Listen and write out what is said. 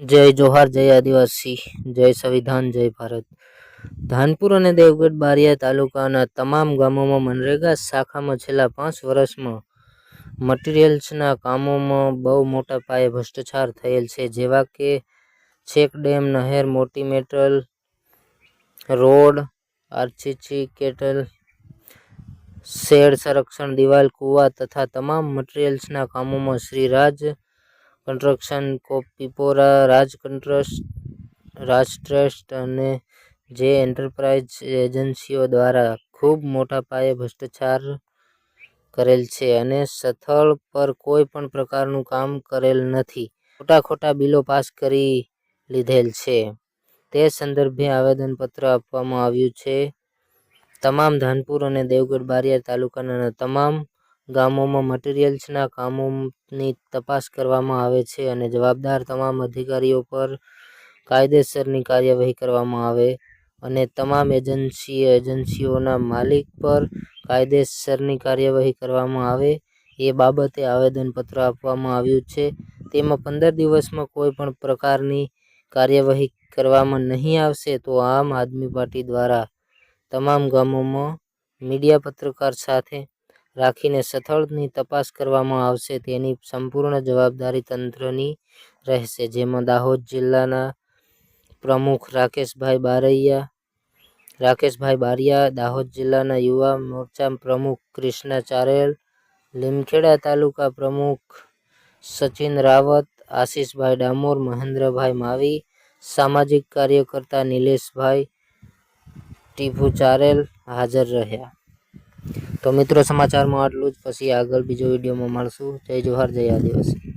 જય જોહાર, જય આદિવાસી, જય સંવિધાન, જય ભારત. ધાનપુર અને દેવગઢ બારિયા તાલુકાના તમામ ગામોમાં મનરેગા શાખામાં છેલ્લા પાંચ વર્ષમાં મટીરિયલ્સના કામોમાં બહુ મોટા પાયે ભ્રષ્ટાચાર થયેલ છે, જેવા કે છેક ડેમ, નહેર, મોટી metal, road, RCC, cattle, shed સંરક્ષણ, દિવાલ, કૂવા તથા તમામ મટીરિયલ્સના કામોમાં શ્રી રાજ કન્સ્ટ્રક્શન કોપીપોરા રાજ કન્ટ્રસ્ટ રાજ ટ્રસ્ટ અને જે એન્ટરપ્રાઇઝ એજન્સીઓ દ્વારા ખૂબ મોટા પાયે ભ્રષ્ટાચાર કરેલ છે અને સ્થળ પર કોઈ પણ પ્રકારનું કામ કરેલ નથી. ખોટા ખોટા બિલો પાસ કરી લીધેલ છે. તે સંદર્ભે આવેદનપત્ર આપવામાં આવ્યું છે. તમામ ધાનપુર અને દેવગઢ બારિયા તાલુકાના તમામ ગામોમાં મટિરિયલ્સના કામોની તપાસ કરવામાં આવે છે અને જવાબદાર તમામ અધિકારીઓ પર કાયદેસરની કાર્યવાહી કરવામાં આવે અને તમામ એજન્સી એજન્સીઓના માલિક પર કાયદેસરની કાર્યવાહી કરવામાં આવે એ બાબતે આવેદનપત્ર આપવામાં આવ્યું છે. તેમાં પંદર દિવસમાં કોઈ પણ પ્રકારની કાર્યવાહી કરવામાં નહીં આવશે તો આમ આદમી પાર્ટી દ્વારા તમામ ગામોમાં મીડિયા પત્રકાર સાથે રાખીને સ્થળની તપાસ કરવામાં આવશે. તેની સંપૂર્ણ જવાબદારી તંત્રની રહેશે, જેમાં દાહોદ જિલ્લાના પ્રમુખ રાકેશભાઈ બારૈયા, રાકેશભાઈ બારિયા, દાહોદ જિલ્લાના યુવા મોરચા પ્રમુખ ક્રિષ્ના ચારેલ, લીમખેડા તાલુકા પ્રમુખ સચિન રાવત, આશિષભાઈ ડામોર, મહેન્દ્રભાઈ માવી, સામાજિક કાર્યકર્તા નિલેશભાઈ ટીભુ ચારેલ હાજર રહ્યા. તો મિત્રો સમાચારમાં આટલું જ. પછી આગળ બીજો વિડીયોમાં મળશું. જય જોહાર જય આદિવાસી.